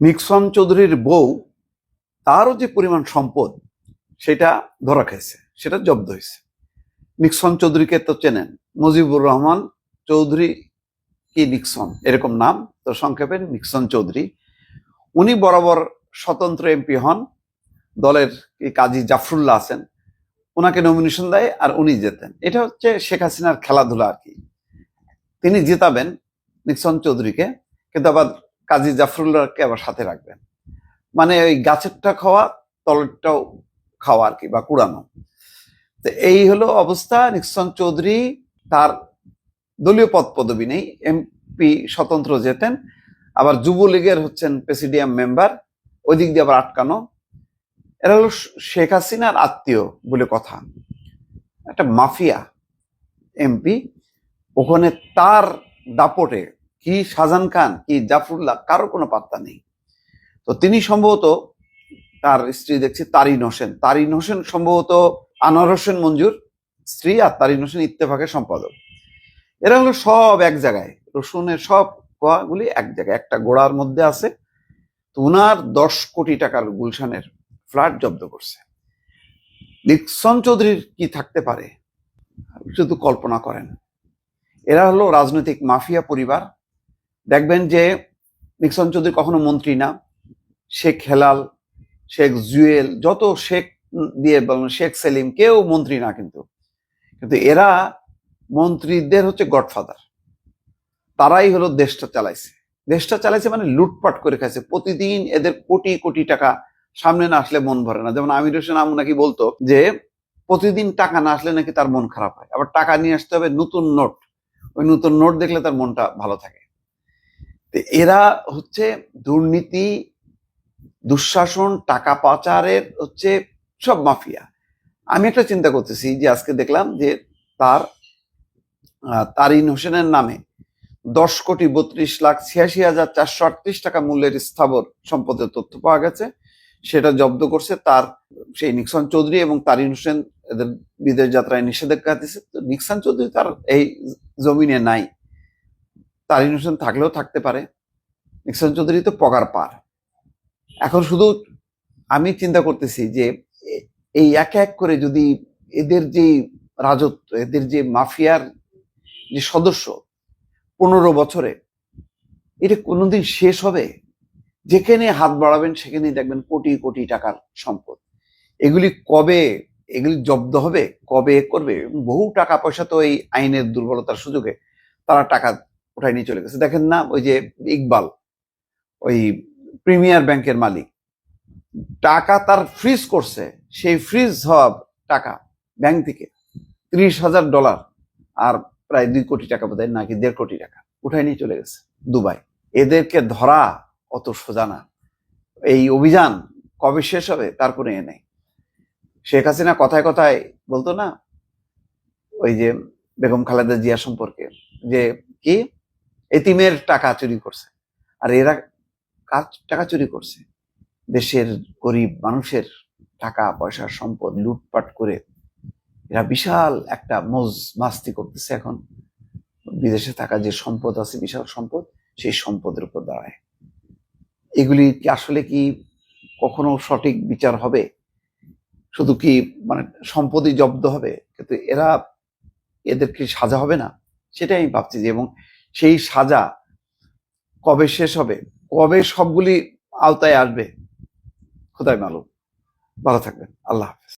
Nixon চৌধুরীর বউ, তারও যে পরিমাণ সম্পদ, সেটা ধরা খাইছে, সেটা জব্দ হয়েছে নিক্সন চৌধুরীকে তো চেনেন, মুজিবুর রহমান চৌধুরী কি নিক্সন? এরকম নাম, তো সংক্ষেপে নিক্সন চৌধুরী। উনি বরাবর স্বতন্ত্র এমপি হন, দলের কাজী জাফরুল্লাহ আছেন ওনাকে নমিনেশন দেয় আর উনি জেতেন। এটা হচ্ছে শেখ হাসিনার খেলাধুলা আর কি। তিনি জেতাবেন নিক্সন চৌধুরীকে, কিন্তু আবার কাজী জাফরুল্লাহকে আবার সাথে রাখবেন। মানে ওই গাছেরটা খাওয়া তলেরটাও খাওয়া আর কি, বা কুড়ানো। তো এই হলো অবস্থা। নিক্সন চৌধুরী তার দলীয় পদ পদবি নেই। এমপি স্বতন্ত্র যেতেন। আবার যুবলীগের হচ্ছেন প্রেসিডিয়াম মেম্বার। ওই দিক দিয়ে আবার আটকানো। এরা হলো শেখ হাসিনার আত্মীয় বলে কথা। একটা মাফিয়া এমপি। ওখানে তার দাপটে কি শাহজাহান খান, কি জাফরুল্লাহ, কারও কোনো পাত্তা নেই। তো তিনি সম্ভবত তার স্ত্রী দেখছি, তারিন হোসেন। তারিন হোসেন সম্ভবত আনোয়ার হোসেন মঞ্জুর স্ত্রী আর তারিন হোসেন ইত্তেফাকের সম্পাদক। এরা হলো সব এক জায়গায়, রসুনের সব কোয়াগুলি এক জায়গায়। একটা গোড়ার মধ্যে আছে, তো উনার দশ কোটি টাকার গুলশানের ফ্ল্যাট জব্দ করছে। নিক্সন চৌধুরীর কি থাকতে পারে? শুধু কল্পনা করেন। এরা হলো রাজনৈতিক মাফিয়া পরিবার দেখবেন যে নিক্সন চৌধুরী কখনো মন্ত্রী না। শেখ হেলাল, শেখ জুয়েল, যত শেখ দিয়ে শেখ সেলিম, কেউ মন্ত্রী না কিন্তু। কিন্তু এরা মন্ত্রীদের হচ্ছে গডফাদার। তারাই হলো দেশটা চালাইছে। দেশটা চালাইছে মানে লুটপাট করে খাইছে। প্রতিদিন এদের কোটি কোটি টাকা সামনে না আসলে মন ভরে না। যেমন আমির হোসেন আমু নাকি বলতো যে, প্রতিদিন টাকা না আসলে নাকি তার মন খারাপ হয়। আবার টাকা নিয়ে আসতে হবে নতুন নোট। ওই নতুন নোট দেখলে তার মনটা ভালো থাকে। এরা হচ্ছে দুর্নীতি, দুঃশাসন, টাকা পাচারের হচ্ছে সব মাফিয়া। আমি একটা চিন্তা করতেছি যে আজকে দেখলাম যে তার তারিন হোসেনের নামে দশ কোটি বত্রিশ লাখ ছিয়াশি হাজার চারশো আটত্রিশ টাকা মূল্যের স্থাবর সম্পদের তথ্য পাওয়া গেছে। সেটা জব্দ করছে তার, সেই নিক্সন চৌধুরী এবং তারিন হোসেন এদের বিদেশ যাত্রায় নিষেধাজ্ঞা দিচ্ছে তো নিক্সন চৌধুরী তার এই জমিনে নাই। তারিন হোসেন থাকলেও থাকতে পারে। নিক্সন চৌধুরী তো পগার পার। এখন শুধু আমি চিন্তা করতেছি যে, এই এক এক করে যদি এদের যে রাজত্ব, এদের যে মাফিয়ার যে সদস্য, পনেরো বছরে, এটা কোনোদিন শেষ হবে? যেখানে হাত বাড়াবেন, সেখানেই দেখবেন কোটি কোটি টাকার সম্পদ। এগুলি কবে, এগুলি জব্দ হবে, কবে করবে? বহু টাকা পয়সা তো এই আইনের দুর্বলতার সুযোগে তারা টাকা উঠাই নিয়ে চলে গেছে। দেখেন না, ওই যে ইকবাল, ওই প্রিমিয়ার ব্যাংকের মালিক, টাকা তার ফ্রিজ করছে। সেই ফ্রিজ হওয়া টাকা ব্যাংক থেকে ত্রিশ হাজার ডলার আর প্রায় দুই কোটি টাকা বোধ নাকি দেড় কোটি টাকা উঠাই নিয়ে চলে গেছে দুবাই। এদেরকে ধরা অত সোজা না। এই অভিযান কবে শেষ হবে, তার কোনো এ নেই। শেখ হাসিনা কথায় কথায় বলতো না, ওই যে বেগম খালেদা জিয়া সম্পর্কে, যে কি এতিমের টাকা চুরি করছে। আর এরা কার টাকা চুরি করছে। দেশের গরিব মানুষের টাকা, পয়সা, সম্পদ লুটপাট করে এরা বিশাল একটা মজ মাস্তি করতেছে এখন। বিদেশে থাকা যে সম্পদ আছে, বিশাল সম্পদ, সেই সম্পদের উপর দাঁড়ায়। এগুলি কি আসলে কি কখনো সঠিক বিচার হবে? শুধু কি মানে সম্পদই জব্দ হবে? কিন্তু এরা এদেরকে সাজা হবে না? সেটাই আমি ভাবছি যে এবং সেই সাজা কবে শেষ হবে? কবে সবগুলি আওতায় আসবে? খোদাই মালুম। ভালো থাকবেন। আল্লাহ হাফেজ।